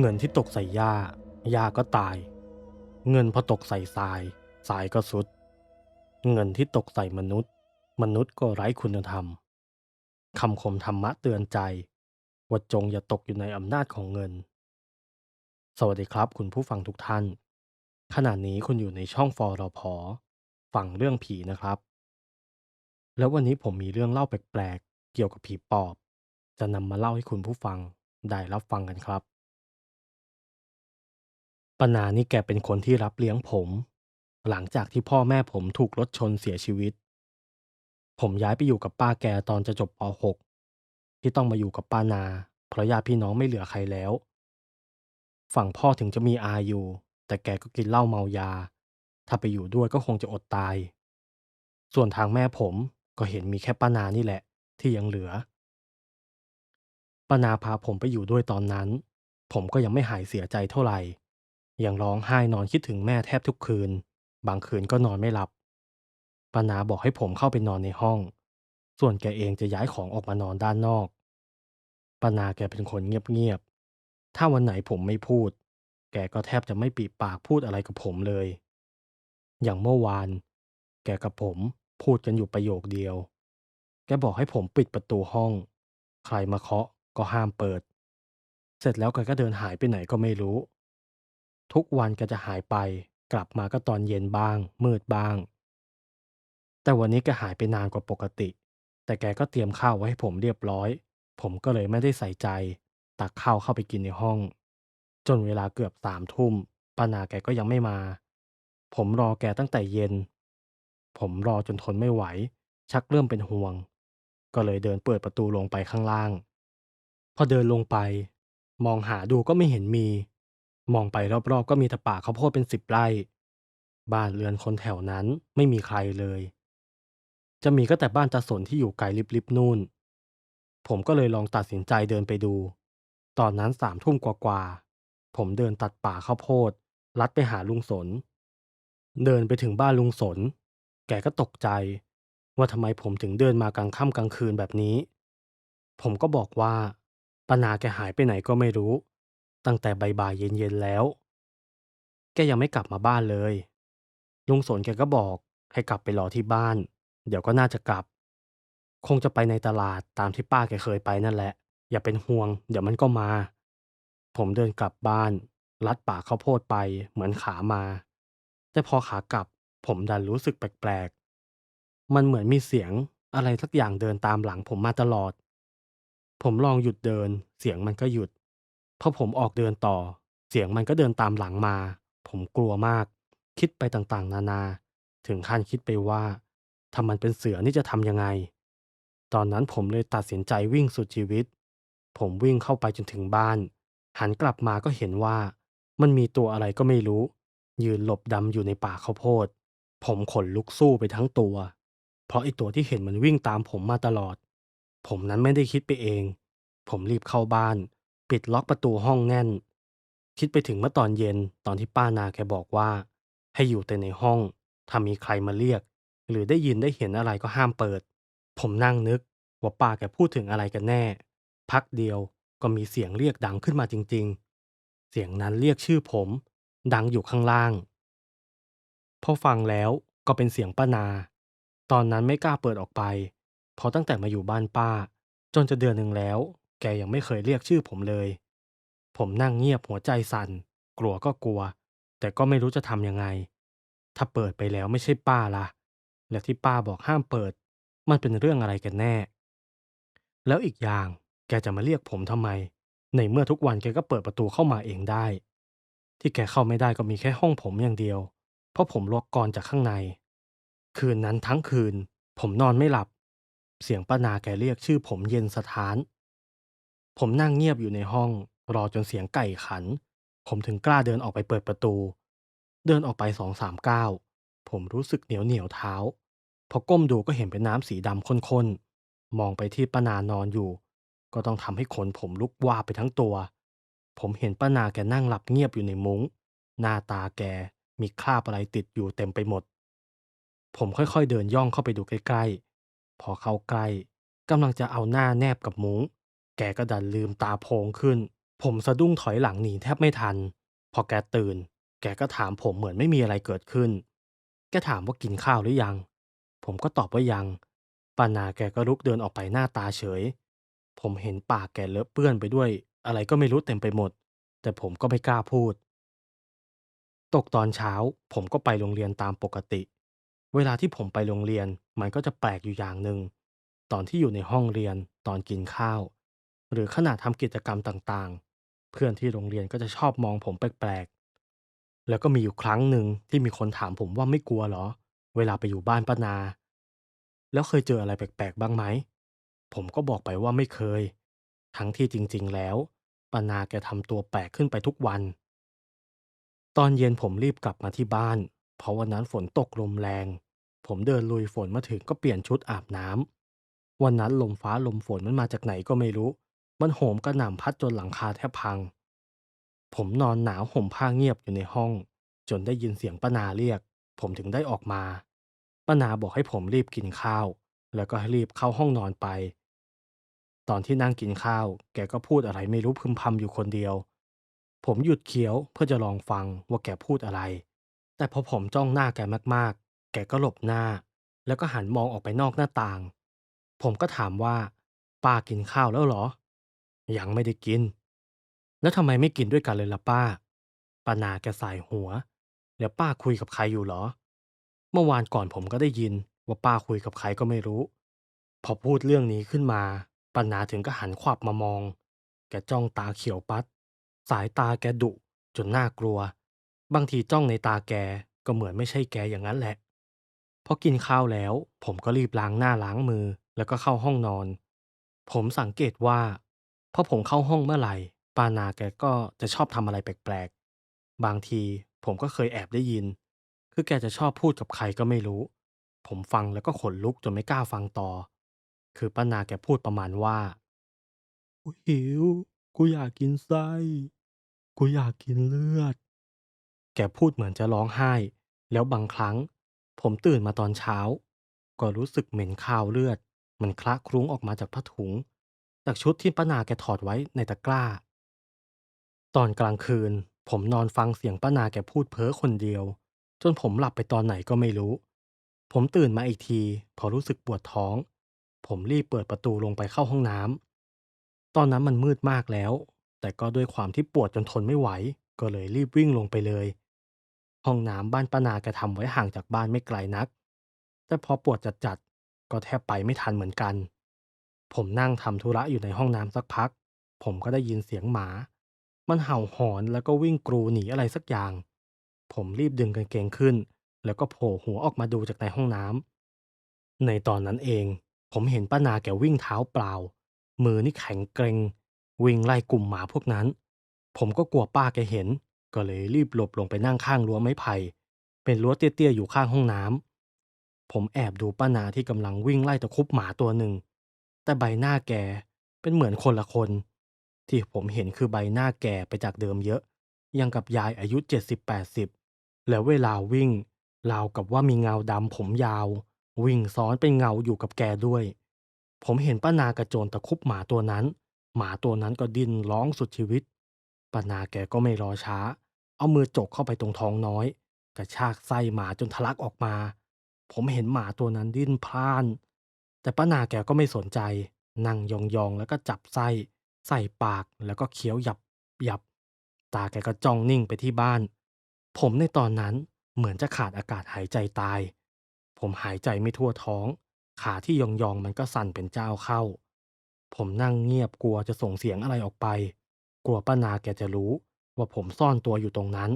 เงินที่ตกใส่หญ้าหญ้าก็ตาย เงินพอตกใส่ทรายทรายก็สุด เงินที่ตกใส่มนุษย์ มนุษย์ก็ไร้คุณธรรมคำคมธรรมะเตือนใจว่าจงอย่าตกอยู่ในอำนาจของเงิน สวัสดีครับคุณผู้ฟังทุกท่าน ขณะนี้คุณอยู่ในช่องฟอรพอฟังเรื่องผีนะครับ แล้ววันนี้ผมมีเรื่องเล่าแปลกๆเกี่ยวกับผีปอบ จะนำมาเล่าให้คุณผู้ฟังได้รับฟังกันครับ ปานานี่แกเป็นคนที่รับเลี้ยงผม หลังจากที่พ่อแม่ผมถูกรถชนเสียชีวิต ผมย้ายไปอยู่กับป้าแกตอนจะจบป .6 ที่ต้องมาอยู่กับป้านาเพราะญาติพี่น้องไม่เหลือใครแล้ว ฝั่งพ่อถึงจะมีอาอยู่ แต่แกก็กินเหล้าเมายา ถ้าไปอยู่ด้วยก็คงจะอดตาย ส่วนทางแม่ผมก็เห็นมีแค่ป้านานี่แหละ ที่ยังเหลือป้านาพาผมไปอยู่ด้วยตอนนั้น ผมก็ยังไม่หายเสียใจเท่าไหร่ ยังร้องไห้นอนคิดถึงแม่แทบทุกคืน บางคืนก็นอนไม่หลับป้านาบอกให้ผมเข้าไปนอนในห้อง ส่วนแกเองจะย้ายของออกมานอนด้านนอกป้านาแกเป็นคนเงียบๆ ถ้าวันไหนผมไม่พูด แกก็แทบจะไม่ปีปากพูดอะไรกับผมเลย อย่างเมื่อวาน แกกับผมพูดกันอยู่ประโยคเดียว แกบอกให้ผมปิดประตูห้อง ใครมาเคาะก็ห้ามเปิด เสร็จแล้วแกก็เดินหายไปไหนก็ไม่รู้ ทุกวันแกจะหายไป กลับมาก็ตอนเย็นบ้าง มืดบ้าง แต่วันนี้แกหายไปนานกว่าปกติ แต่แกก็เตรียมข้าวไว้ให้ผมเรียบร้อย ผมก็เลยไม่ได้ใส่ใจ ตักข้าวเข้าไปกินในห้อง จนเวลาเกือบสามทุ่มป้านาแกก็ยังไม่มา ผมรอแกตั้งแต่เย็น ผมรอจนทนไม่ไหว ชักเริ่มเป็นห่วง ก็เลยเดินเปิดประตูลงไปข้างล่าง พอเดินลงไป มองหาดูก็ไม่เห็นมี มองไปรอบๆ ก็มีแต่ป่าข้าวโพดเป็นสิบไร่ บ้านเรือนคนแถวนั้นไม่มีใครเลย จะมีก็แต่บ้านตาสนที่อยู่ไกลลิบๆนู่น ผมก็เลยลองตัดสินใจเดินไปดู ตอนนั้นสามทุ่มกว่าๆ ผมเดินตัดป่าข้าวโพด ลัดไปหาลุงสน เดินไปถึงบ้านลุงสน แกก็ตกใจ ว่าทำไมผมถึงเดินมากลางค่ำกลางคืนแบบนี้ ผมก็บอกว่าปนาแกหายไปไหนก็ไม่รู้ ตั้งแต่บ่ายๆเย็นๆแล้ว แกยังไม่กลับมาบ้านเลย ลุงสนแกก็บอกให้กลับไปรอที่บ้าน เดี๋ยวก็น่าจะกลับ คงจะไปในตลาดตามที่ป้าแกเคยไปนั่นแหละ อย่าเป็นห่วง เดี๋ยวมันก็มา ผมเดินกลับบ้าน ลัดป่าข้าวโพดไปเหมือนขามา แต่พอขากลับ ผมดันรู้สึกแปลกๆ มันเหมือนมีเสียงอะไรสักอย่างเดินตามหลังผมมาตลอด ผมลองหยุดเดิน เสียงมันก็หยุด พอผมออกเดินต่อ เสียงมันก็เดินตามหลังมา ผมกลัวมาก คิดไปต่างๆ นานา ถึงขั้นคิดไปว่าถ้ามันเป็นเสือนี่จะทำยังไง ตอนนั้นผมเลยตัดสินใจวิ่งสุดชีวิต ผมวิ่งเข้าไปจนถึงบ้าน หันกลับมาก็เห็นว่า มันมีตัวอะไรก็ไม่รู้ ยืนหลบดำอยู่ในป่าข้าวโพด ผมขนลุกสู้ไปทั้งตัว เพราะไอตัวที่เห็นมันวิ่งตามผมมาตลอด ผมนั้นไม่ได้คิดไปเอง ผมรีบเข้าบ้าน ปิดล็อกประตูห้องแน่น คิดไปถึงเมื่อตอนเย็นตอนที่ป้านาแกบอกว่า ให้อยู่แต่ในห้อง ถ้ามีใครมาเรียก หรือได้ยินได้เห็นอะไรก็ห้ามเปิด ผมนั่งนึก ว่าป้าแกพูดถึงอะไรกันแน่ พักเดียวก็มีเสียงเรียกดังขึ้นมาจริง ๆ เสียงนั้นเรียกชื่อผม ดังอยู่ข้างล่าง พอฟังแล้วก็เป็นเสียงป้านา ตอนนั้นไม่กล้าเปิดออกไป เพราะตั้งแต่มาอยู่บ้านป้า จนจะเดือนหนึ่งแล้ว แกยังไม่เคยเรียกชื่อผมเลย ผมนั่งเงียบหัวใจสั่น กลัวก็กลัว แต่ก็ไม่รู้จะทำยังไง ถ้าเปิดไปแล้วไม่ใช่ป้าล่ะ และที่ป้าบอกห้ามเปิด มันเป็นเรื่องอะไรกันแน่ แล้วอีกอย่างแกจะมาเรียกผมทำไม ในเมื่อทุกวันแกก็เปิดประตูเข้ามาเองได้ ที่แกเข้าไม่ได้ก็มีแค่ห้องผมอย่างเดียว เพราะผมล็อกกรจากข้างใน คืนนั้นทั้งคืน ผมนอนไม่หลับ เสียงป้านาแกเรียกชื่อผมเย็นสถาน ผมนั่งเงียบอยู่ในห้อง รอจนเสียงไก่ขัน ผมถึงกล้าเดินออกไปเปิดประตู เดินออกไปสองสามก้าวผมรู้สึกเหนียวเหนียวเท้า พอก้มดูก็เห็นเป็นน้ำสีดำข้นๆ มองไปที่ป้านานอนอยู่ ก็ต้องทำให้ขนผมลุกวาบไปทั้งตัว ผมเห็นป้านาแกนั่งหลับเงียบอยู่ในมุง้ง หน้าตาแกมีคราบอะไรติดอยู่เต็มไปหมด ผมค่อยๆเดินย่องเข้าไปดูใกล้ๆ พอเข้าใกล้กำลังจะเอาหน้าแนบกับมุง้ง แกก็ดันลืมตาโพงขึ้น ผมสะดุ้งถอยหลังหนีแทบไม่ทัน พอแกตื่น แกก็ถามผมเหมือนไม่มีอะไรเกิดขึ้น แกถามว่ากินข้าวหรือยัง ผมก็ตอบว่ายังปานาแกก็ลุกเดินออกไปหน้าตาเฉย ผมเห็นปากแกเลอะเปื้อนไปด้วย อะไรก็ไม่รู้เต็มไปหมด แต่ผมก็ไม่กล้าพูด ตกตอนเช้า ผมก็ไปโรงเรียนตามปกติ เวลาที่ผมไปโรงเรียนมันก็จะแปลกอยู่อย่างหนึ่ง ตอนที่อยู่ในห้องเรียนตอนกินข้าว หรือขณะทำกิจกรรมต่างๆ เพื่อนที่โรงเรียนก็จะชอบมองผมแปลกๆ แล้วก็มีอยู่ครั้งหนึ่งที่มีคนถามผมว่าไม่กลัวเหรอ เวลาไปอยู่บ้านป้านา แล้วเคยเจออะไรแปลกๆ บ้างไหม ผมก็บอกไปว่าไม่เคย ทั้งที่จริงๆ แล้วป้านาแกทำตัวแปลกขึ้นไปทุกวัน ตอนเย็นผมรีบกลับมาที่บ้าน เพราะวันนั้นฝนตกลมแรง ผมเดินลุยฝนมาถึงก็เปลี่ยนชุดอาบน้ำวันนั้นลมฟ้าลมฝนมันมาจากไหนก็ไม่รู้ มันโหมกระหน่ำพัดจนหลังคาแทบพัง ผมนอนหนาวห่มผ้าเงียบอยู่ในห้อง จนได้ยินเสียงป้านาเรียก ผมถึงได้ออกมาป้านาบอกให้ผมรีบกินข้าว แล้วก็ให้รีบเข้าห้องนอนไป ตอนที่นั่งกินข้าว แกก็พูดอะไรไม่รู้พึมพำอยู่คนเดียว ผมหยุดเคี้ยวเพื่อจะลองฟังว่าแกพูดอะไร แต่พอผมจ้องหน้าแกมากๆ แกก็หลบหน้า แล้วก็หันมองออกไปนอกหน้าต่าง ผมก็ถามว่าป้ากินข้าวแล้วเหรอ ยังไม่ได้กิน แล้วทำไมไม่กินด้วยกันเลยล่ะป้าป้านาแกสายหัว แล้วป้าคุยกับใครอยู่เหรอ เมื่อวานก่อนผมก็ได้ยินว่าป้าคุยกับใครก็ไม่รู้ พอพูดเรื่องนี้ขึ้นมาป้านาถึงก็หันขวับมามอง แกจ้องตาเขียวปัด สายตาแกดุจนน่ากลัว บางทีจ้องในตาแกก็เหมือนไม่ใช่แกอย่างนั้นแหละ พอกินข้าวแล้ว ผมก็รีบล้างหน้าล้างมือ แล้วก็เข้าห้องนอน ผมสังเกตว่า พอผมเข้าห้องเมื่อไหร่ ปานาแกก็จะชอบทำอะไรแปลกๆ บางทีผมก็เคยแอบได้ยิน คือแกจะชอบพูดกับใครก็ไม่รู้ ผมฟังแล้วก็ขนลุกจนไม่กล้าฟังต่อ คือป้านาแกพูดประมาณว่ากูหิว กูอยากกินไส้ กูอยากกินเลือด แกพูดเหมือนจะร้องไห้ แล้วบางครั้ง ผมตื่นมาตอนเช้า ก็รู้สึกเหม็นคาวเลือด มันคละคลุ้งออกมาจากผ้าถุง จากชุดที่ป้านาแกถอดไว้ในตะกร้า ตอนกลางคืน ผมนอนฟังเสียงป้านาแกพูดเพ้อคนเดียว จนผมหลับไปตอนไหนก็ไม่รู้ ผมตื่นมาอีกที พอรู้สึกปวดท้อง ผมรีบเปิดประตูลงไปเข้าห้องน้ำตอนนั้นมันมืดมากแล้ว แต่ก็ด้วยความที่ปวดจนทนไม่ไหว ก็เลยรีบวิ่งลงไปเลย ห้องน้ำบ้านป้านาแกทำไว้ห่างจากบ้านไม่ไกลนัก แต่พอปวดจัดๆก็แทบไปไม่ทันเหมือนกัน ผมนั่งทำธุระอยู่ในห้องน้ำสักพัก ผมก็ได้ยินเสียงหมา มันเห่าหอนแล้วก็วิ่งกรูหนีอะไรสักอย่าง ผมรีบดึงกางเกงขึ้น แล้วก็โผล่หัวออกมาดูจากในห้องน้ำในตอนนั้นเอง ผมเห็นป้านาแกวิ่งเท้าเปล่า มือนี่แข็งเกร็ง วิ่งไล่กลุ่มหมาพวกนั้น ผมก็กลัวป้าแกเห็น ก็เลยรีบหลบลงไปนั่งข้างรั้วไม้ไผ่เป็นรั้วเตี้ยๆอยู่ข้างห้องน้ำผมแอบดูป้านาที่กำลังวิ่งไล่ตะคุบหมาตัวหนึ่ง แต่ใบหน้าแกเป็นเหมือนคนละคน ที่ผมเห็นคือใบหน้าแก่ไปจากเดิมเยอะ ยังกับยายอายุ 70-80 แล้วเวลาวิ่งราวกับว่ามีเงาดำผมยาว วิ่งซ้อนเป็นเงาอยู่กับแกด้วย ผมเห็นป้านากระโจนตะคุบหมาตัวนั้น หมาตัวนั้นก็ดิ้นร้องสุดชีวิตป้านาแกก็ไม่รอช้า เอามือจกเข้าไปตรงท้องน้อย กระชากไส้หมาจนทะลักออกมา ผมเห็นหมาตัวนั้นดิ้นพล่าน แต่ป้านาแกก็ไม่สนใจ นั่งยองๆแล้วก็จับไส้ ใส่ปากแล้วก็เคี้ยวหยับหยับ ตาแกก็จ้องนิ่งไปที่บ้าน ผมในตอนนั้นเหมือนจะขาดอากาศหายใจตาย ผมหายใจไม่ทั่วท้อง ขาที่ยองๆมันก็สั่นเป็นเจ้าเข้า ผมนั่งเงียบกลัวจะส่งเสียงอะไรออกไป กลัวป้านาแกจะรู้ว่าผมซ่อนตัวอยู่ตรงนั้น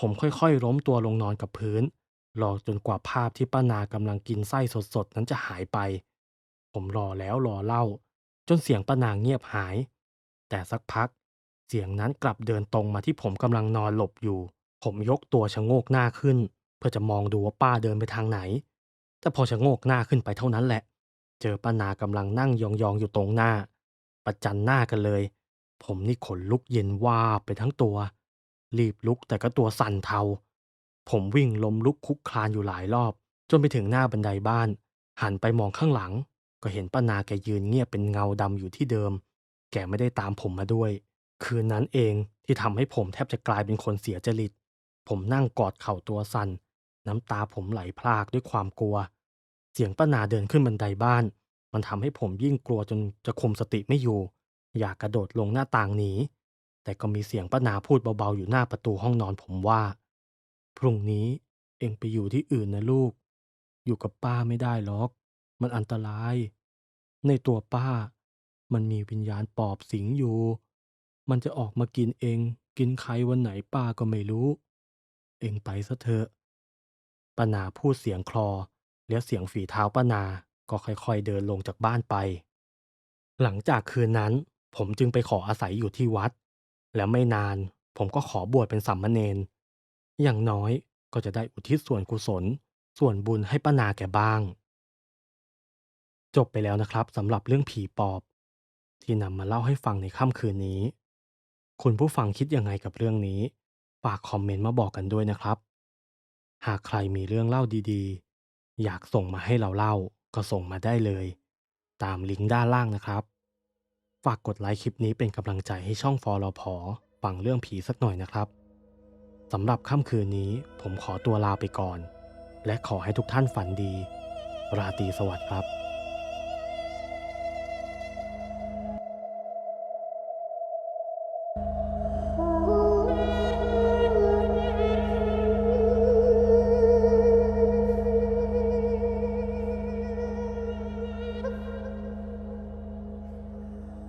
ผมค่อยๆล้มตัวลงนอนกับพื้น รอจนกว่าภาพที่ป้านากำลังกินไส้สดๆนั้นจะหายไป ผมรอแล้วรอเล่า จนเสียงป้านางเงียบหาย แต่สักพัก เสียงนั้นกลับเดินตรงมาที่ผมกำลังนอนหลบอยู่ ผมยกตัวชะโงกหน้าขึ้น เพื่อจะมองดูว่าป้าเดินไปทางไหน แต่พอชะโงกหน้าขึ้นไปเท่านั้นแหละ เจอป้านากำลังนั่งยองๆอยู่ตรงหน้า ประจันหน้ากันเลย ผมนี่ขนลุกเย็นวาไปทั้งตัว รีบลุกแต่ก็ตัวสั่นเทา ผมวิ่งล้มลุกคลุกคลานอยู่หลายรอบ จนไปถึงหน้าบันไดบ้าน หันไปมองข้างหลัง ก็เห็นป้านาแกยืนเงียบเป็นเงาดำอยู่ที่เดิม แกไม่ได้ตามผมมาด้วย คืนนั้นเองที่ทำให้ผมแทบจะกลายเป็นคนเสียจริต ผมนั่งกอดเข่าตัวสั่น น้ำตาผมไหลพรากด้วยความกลัว เสียงป้านาเดินขึ้นบันไดบ้าน มันทำให้ผมยิ่งกลัวจนจะคุมสติไม่อยู่ อยากกระโดดลงหน้าต่างหนีแต่ก็มีเสียงป้านาพูดเบาๆอยู่หน้าประตูห้องนอนผมว่า พรุ่งนี้เองไปอยู่ที่อื่นนะลูก อยู่กับป้าไม่ได้หรอก มันอันตราย ในตัวป้า มันมีวิญญาณปอบสิงอยู่ มันจะออกมากินเอง กินใครวันไหนป้าก็ไม่รู้ เองไปซะเถอะป้านาพูดเสียงคลอ แล้วเสียงฝีเท้าป้านาก็ค่อยๆเดินลงจากบ้านไป หลังจากคืนนั้นผมจึงไปขออาศัยอยู่ที่วัด แล้วไม่นานผมก็ขอบวชเป็นสามเณร อย่างน้อยก็จะได้อุทิศส่วนกุศล ส่วนบุญให้ป้านาแกบ้าง จบไปแล้วนะครับสำหรับเรื่องผีปอบ ที่นำมาเล่าให้ฟังในค่ำคืนนี้ คุณผู้ฟังคิดยังไงกับเรื่องนี้ ฝากคอมเมนต์มาบอกกันด้วยนะครับ หากใครมีเรื่องเล่าดีๆ อยากส่งมาให้เราเล่าก็ส่งมาได้เลย ตามลิงก์ด้านล่างนะครับ ฝากกดไลค์คลิปนี้เป็นกำลังใจให้ช่องฟอรอพอฟังเรื่องผีสักหน่อยนะครับ สำหรับค่ำคืนนี้ผมขอตัวลาไปก่อน และขอให้ทุกท่านฝันดี ราตรีสวัสดิ์ครับ